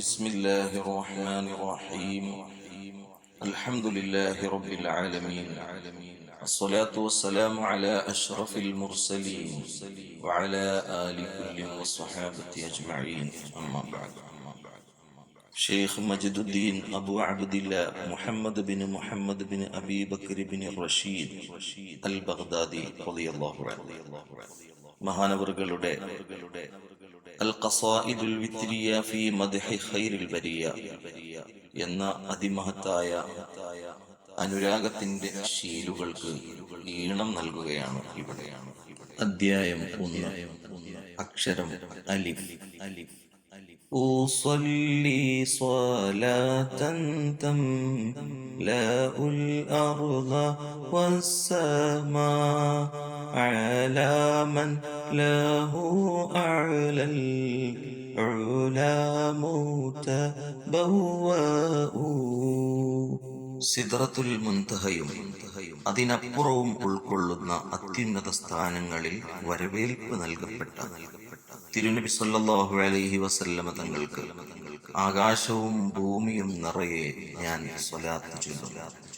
بسم الله الرحمن الرحيم الحمد لله رب العالمين الصلاة والسلام على أشرف المرسلين وعلى آل كل والصحابة أجمعين أما بعد شيخ مجد الدين أبو عبد الله محمد بن محمد بن أبي بكر بن الرشيد البغدادي رضي الله عنه മഹാനവറുകളുടെ അൽ ഖസായിദുൽ വിത്രിയ ഫി മദ്ഹി ഖൈറിൽ ബരിയ എന്ന അതിമഹത്തായ അനുരാഗത്തിന്റെ ശീലുകൾക്ക് ഈണം നൽകുകയാണ് ഇവിടെയാണ് അധ്യായം ഒന്ന് അക്ഷരം അലിഫ് അലിഫ് أصلي صلاة تملأ الأرض والسماء على من له أعلى العلا متبوأ സിദ്റത്തുൽ മുന്തഹയും അതിനപ്പുറവും ഉൾക്കൊള്ളുന്ന അത്യുന്നത സ്ഥാനങ്ങളിൽ വരവേൽപ്പ് നൽകപ്പെട്ട തിരുനബി സല്ലല്ലാഹു അലൈഹി വസല്ലമ തങ്ങൾക്ക് ആകാശവും ഭൂമിയും നിറയെ ഞാൻ സ്വലാത്ത് ചൊല്ലുന്നു.